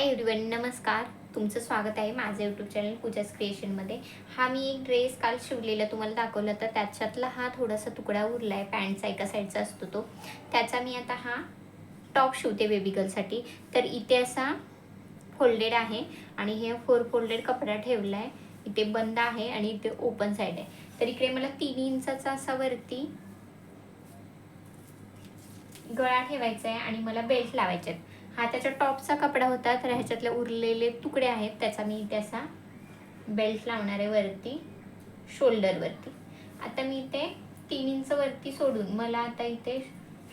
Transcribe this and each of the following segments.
Hi everyone नमस्कार. तुमचं स्वागत आहे माझं यूट्यूब चॅनल पूजाच क्रिएशनमध्ये हा मी एक ड्रेस काल शिवलेला तुम्हाला दाखवला तर त्याच्यातला हा थोडासा तुकडा उरला आहे पॅन्टचा एका साईडचा असतो तो. त्याचा मी आता हा टॉप शिवते बेबी गर्लसाठी तर इथे असा फोल्डेड आहे आणि हे फोर फोल्डेड कपडा ठेवला आहे इथे बंद आहे आणि इथे ओपन साईड आहे. तर इकडे मला तीन इंचाचा असा वरती गळा ठेवायचा आहे आणि मला बेल्ट लावायचे आहेत हा त्याच्या टॉपचा कपडा होता तर ह्याच्यातले उरलेले तुकडे आहेत त्याचा मी इथे असा बेल्ट लावणार आहे वरती शोल्डरवरती आता मी इथे तीन इंच वरती सोडून मला आता इथे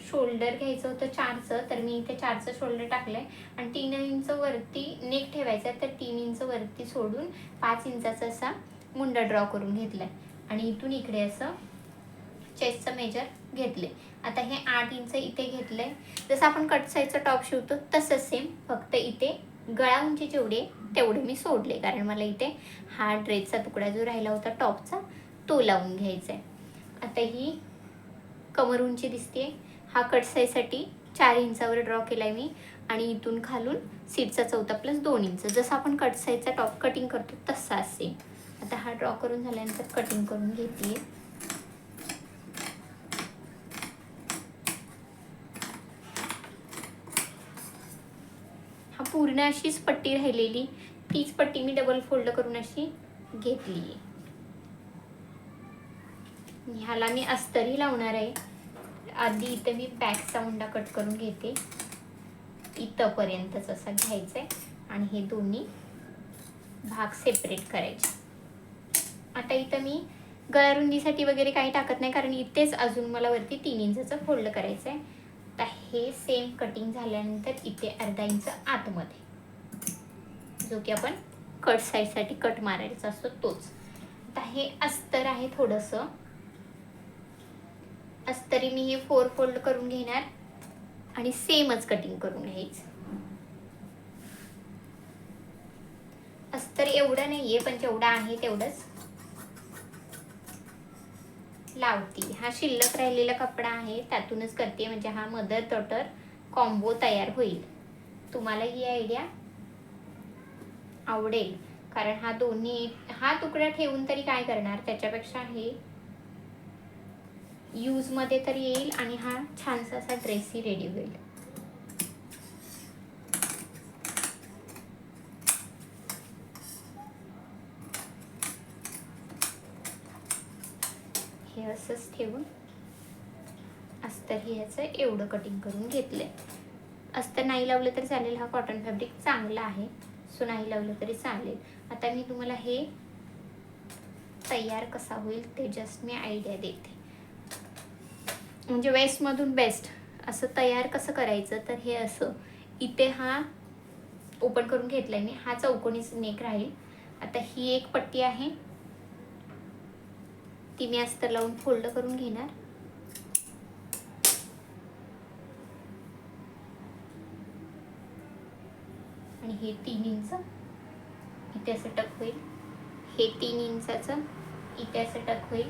शोल्डर घ्यायचं होतं चारचं तर मी इथे चारचं शोल्डर टाकलंय. आणि तीन इंच वरती नेक ठेवायचं आहे तर तीन इंच वरती सोडून पाच इंचाचा असा मुंडा ड्रॉ करून घेतलाय. आणि इथून इकडे असं चेस्टचं मेजर घेतले. आता हे आठ इंच इथे घेतलंय जसं आपण कट साईजचा टॉप शिवतो तसं सेम फक्त इथे गळा उंची जेवढे तेवढे मी सोडले. कारण मला इथे हा ड्रेसचा तुकडा जो राहिला होता टॉपचा तो लावून घ्यायचा आहे. आता ही कमर उंची दिसते. हा कट साईजसाठी चार इंचावर ड्रॉ केला आहे मी. आणि इथून खालून सीटचा चौथा प्लस दोन इंच. जसं आपण कट साईजचा टॉप कटिंग करतो तसा सेम आता हा ड्रॉ करून झाल्यानंतर कटिंग करून घेतली हा पूर्ण अशीच पट्टी राहिलेली. तीच पट्टी मी डबल फोल्ड करून अशी घेतली. ह्याला मी अस्तरी लावणार आहे. आधी इथं मी बॅकचा उंडा कट करून घेते. इथंपर्यंतच असा घ्यायचा आहे आणि हे दोन्ही भाग सेपरेट करायचे. आता इथं मी गळारुंदीसाठी वगैरे काही टाकत नाही कारण इथेच अजून मला वरती तीन इंचाचं फोल्ड करायचं आहे हे सेम कटिंग झाल्यानंतर इथे अर्धा इंच आतमध्ये. जो की आपण कट साईडसाठी कट मारायचा असतो तोच. आता हे अस्तर आहे थोडंसं. अस्तरी मी हे फोर फोल्ड करून घेणार आणि सेमच कटिंग करून घ्यायचं. अस्तर एवढं नाहीये पण जेवढं आहे तेवढंच लावती. हा शिल्लक राहिलेला कपडा आहे त्यातूनच करते. म्हणजे हा मदर टॉटर कॉम्बो तयार होईल. तुम्हाला ही आयडिया आवडेल. कारण हा दोन्ही हा तुकडा ठेवून तरी काय करणार? त्याच्यापेक्षा हे यूजमध्ये तर येईल आणि हा छानसा असा ड्रेसही रेडी होईल. हे असंच ठेवून अस्तर हे याचं एवढं कटिंग करून घेतलं आहे अस्तर नाही लावलं तरी चालेल हा कॉटन फॅब्रिक चांगला आहे. सो नाही लावलं तरी चालेल. आता मी तुम्हाला हे तयार कसा होईल ते जस्ट मी आयडिया देते. म्हणजे वेस्टमधून बेस्ट असं तयार कसं करायचं? तर हे असं. इथे हा ओपन करून घेतलाय मी. हा चौकोनीच नेक राहील. आता ही एक पट्टी आहे. ती मी अस्तर लावून फोल्ड करून घेणार. आणि हे तीन इंच इथे असं टक होईल. हे तीन इंचाचं इथे असं टक होईल.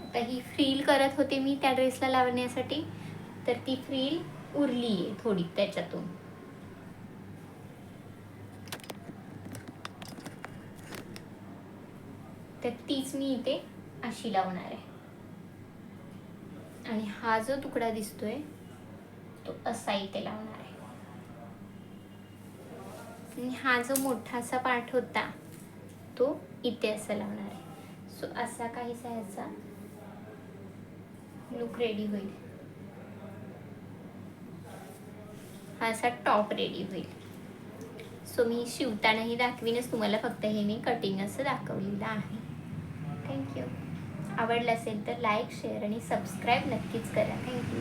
आता ही फ्रील करत होते मी त्या ड्रेसला लावण्यासाठी तर ती फ्रील उरली आहे थोडी त्याच्यातून. तर तीच मी इथे अशी लावणार आहे. आणि हा जो तुकडा दिसतोय तो असा इथे लावणार आहे. आणि हा जो मोठासा पार्ट होता तो इथे असा लावणार आहे. सो असा काहीसा ह्याचा लुक रेडी होईल. हा असा टॉप रेडी होईल. सो मी शिवतानाही दाखवीनच तुम्हाला फक्त हे मी कटिंग असं दाखवलेलं आहे. थँक्यू आवडलं असेल तर लाईक शेअर आणि सबस्क्राईब नक्कीच करा. थँक्यू.